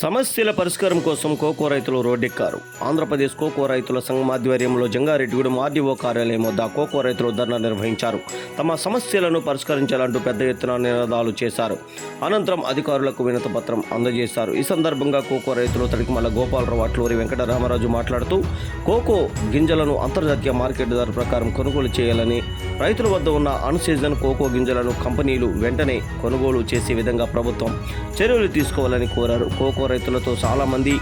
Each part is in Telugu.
సమస్యల పరిష్కారం కోసం కోకో రైతులు రోడ్డెక్కారు. ఆంధ్రప్రదేశ్ కోకో రైతుల సంఘం ఆధ్వర్యంలో జంగారెడ్డిగూడెం ఆర్డీఓ కార్యాలయం వద్ద కోకో రైతులు ధర్నా నిర్వహించారు. తమ సమస్యలను పరిష్కరించాలంటూ పెద్ద ఎత్తున నినాదాలు చేశారు. అనంతరం అధికారులకు వినతపత్రం అందజేశారు. ఈ సందర్భంగా కోకో రైతులు తడికిమల్ల గోపాలరావు అట్లూరి వెంకటరామరాజు మాట్లాడుతూ కోకో గింజలను అంతర్జాతీయ మార్కెట్ ధర ప్రకారం కొనుగోలు చేయాలని రైతుల వద్ద ఉన్న అన్సీజన్ కోకో గింజలను కంపెనీలు వెంటనే కొనుగోలు చేసే విధంగా ప్రభుత్వం చర్యలు తీసుకోవాలని కోరారు. కోకో రైతులతో చాలామంది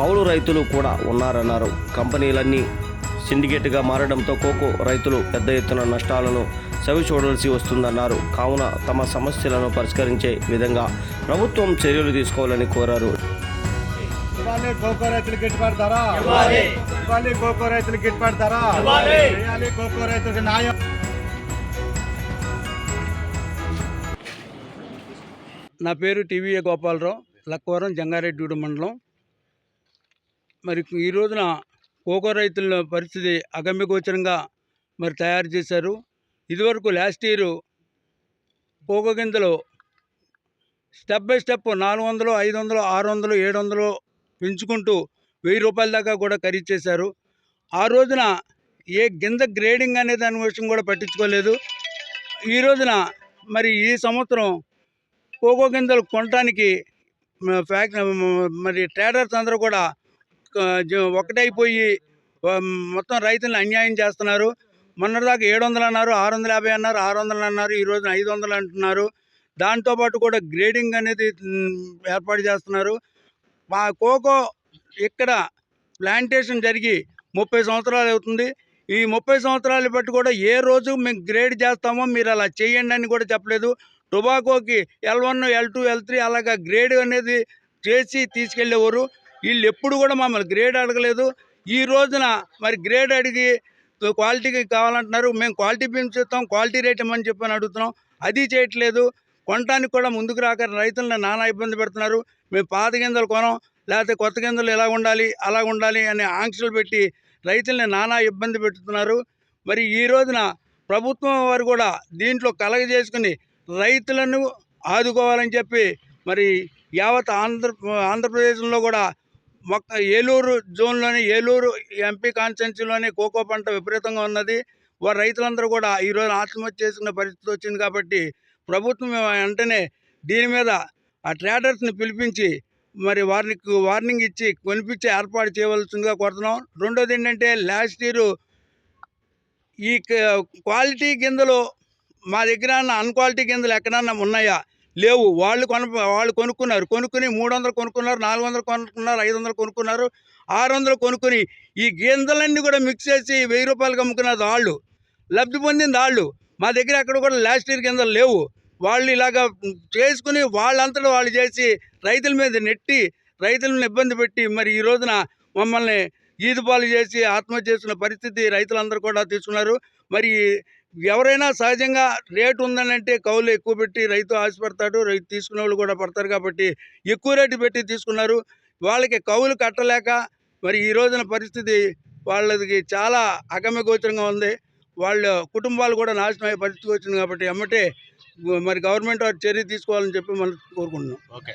కౌలు రైతులు కూడా ఉన్నారన్నారు. కంపెనీలన్నీ సిండికేట్గా మారడంతో కోకో రైతులు పెద్ద ఎత్తున నష్టాలను సవి చూడాల్సి వస్తుందన్నారు. కావున తమ సమస్యలను పరిష్కరించే విధంగా ప్రభుత్వం చర్యలు తీసుకోవాలని కోరారు. ఇవ్వాలి కోకో రైతులకు గిట్టుబాటు ధర ఇవ్వాలి కోకో రైతులకు గిట్టుబాటు ధర చేయాలి కోకో రైతులకు న్యాయం. నా పేరు టీవీఏ గోపాలరావు. లక్కవరం జంగారెడ్డిగూడ మండలం. మరి ఈ రోజున కోకో రైతుల పరిస్థితి అగమ్యగోచరంగా మరి తయారు చేశారు. ఇదివరకు లాస్ట్ ఇయర్ కోకో గింజలు స్టెప్ బై స్టెప్ నాలుగు వందలు ఐదు వందలు ఆరు వందలు ఏడు వందలు పెంచుకుంటూ వెయ్యి రూపాయల దాకా కూడా ఖరీదు చేశారు. ఆ రోజున ఏ గింజ గ్రేడింగ్ అనే దాని విషయం కూడా పట్టించుకోలేదు. ఈ రోజున మరి ఈ సంవత్సరం కోకో గింజలు కొనడానికి ఫ్యాక్టరీ మరి ట్రేడర్స్ అందరూ కూడా ఒకటైపోయి మొత్తం రైతులను అన్యాయం చేస్తున్నారు. మొన్నటిదాకా ఏడు వందలు అన్నారు ఆరు వందల యాభై అన్నారు ఆరు వందలు అన్నారు ఈ రోజున ఐదు వందలు అంటున్నారు దాంతోపాటు కూడా గ్రేడింగ్ అనేది ఏర్పాటు చేస్తున్నారు. మా కోకో ఇక్కడ ప్లాంటేషన్ జరిగి ముప్పై సంవత్సరాలు అవుతుంది. ఈ ముప్పై సంవత్సరాలు బట్టి కూడా ఏ రోజు మేము గ్రేడ్ చేస్తామో మీరు అలా చేయండి అని కూడా చెప్పలేదు. టొబాకోకి L one L two L three అలాగా గ్రేడ్ అనేది చేసి తీసుకెళ్ళేవారు. వీళ్ళు ఎప్పుడు కూడా మమ్మల్ని గ్రేడ్ అడగలేదు. ఈ రోజున మరి గ్రేడ్ అడిగి క్వాలిటీకి కావాలంటున్నారు. మేము క్వాలిటీ పెంచుతాం క్వాలిటీ రేట్ ఇమ్మని చెప్పని అడుగుతున్నాం. అది చేయట్లేదు. కొనడానికి కూడా ముందుకు రాక రైతులను నానా ఇబ్బంది పెడుతున్నారు. మేము పాత గింజలు కొనం లేకపోతే కొత్త గింజలు ఎలా ఉండాలి అలా ఉండాలి అనే ఆంక్షలు పెట్టి రైతుల్ని నానా ఇబ్బంది పెడుతున్నారు. మరి ఈ రోజున ప్రభుత్వం వారు కూడా దీంట్లో కలగజేసుకుని రైతులను ఆదుకోవాలని చెప్పి మరి యావత్ ఆంధ్ర ఆంధ్రప్రదేశ్లో కూడా మొక్క ఏలూరు జోన్లోని ఏలూరు ఎంపీ కాన్స్టెన్సీలోని కోకో పంట విపరీతంగా ఉన్నది. వారు రైతులందరూ కూడా ఈరోజు ఆత్మహత్య చేసుకునే పరిస్థితి వచ్చింది కాబట్టి ప్రభుత్వం వెంటనే దీని మీద ఆ ట్రేడర్స్ని పిలిపించి మరి వారికి వార్నింగ్ ఇచ్చి కొనిపించే ఏర్పాటు చేయవలసిందిగా కోరుతున్నాం. రెండోది ఏంటంటే లాస్ట్ ఇయర్ ఈ క్వాలిటీ గింజలు మా దగ్గర అన్క్వాలిటీ గింజలు ఎక్కడన్నా ఉన్నాయా? లేవు. వాళ్ళు కొన వాళ్ళు కొనుక్కున్నారు. కొనుక్కుని మూడు వందలు కొనుక్కున్నారు నాలుగు వందలు కొనుక్కున్నారు ఐదు వందలు కొనుక్కున్నారు ఆరు వందలు కొనుక్కుని ఈ గింజలన్నీ కూడా మిక్స్ చేసి వెయ్యి రూపాయలకు అమ్ముకున్నారు వాళ్ళు లబ్ధి పొందింది వాళ్ళు మా దగ్గర ఎక్కడ కూడా లాస్ట్ ఇయర్ గింజలు లేవు. వాళ్ళు ఇలాగ చేసుకుని వాళ్ళంతటా వాళ్ళు చేసి రైతుల మీద నెట్టి రైతులను ఇబ్బంది పెట్టి మరి ఈ రోజున మమ్మల్ని ఈదుపాలు చేసి ఆత్మహత్య చేసిన పరిస్థితి రైతులందరూ కూడా తీసుకున్నారు. మరి ఎవరైనా సహజంగా రేటు ఉందని అంటే కౌలు ఎక్కువ పెట్టి రైతు ఆశపడతాడు రైతు తీసుకునే వాళ్ళు కూడా పడతారు కాబట్టి ఎక్కువ రేటు పెట్టి తీసుకున్నారు. వాళ్ళకి కౌలు కట్టలేక మరి ఈ రోజున పరిస్థితి వాళ్ళకి చాలా అగమ్యగోచరంగా ఉంది. వాళ్ళ కుటుంబాలు కూడా నాశనం అయ్యే పరిస్థితి వచ్చింది కాబట్టి ఎమ్మటే మరి గవర్నమెంట్ వారు చర్య తీసుకోవాలని చెప్పి మనం కోరుకుంటున్నాం. ఓకే.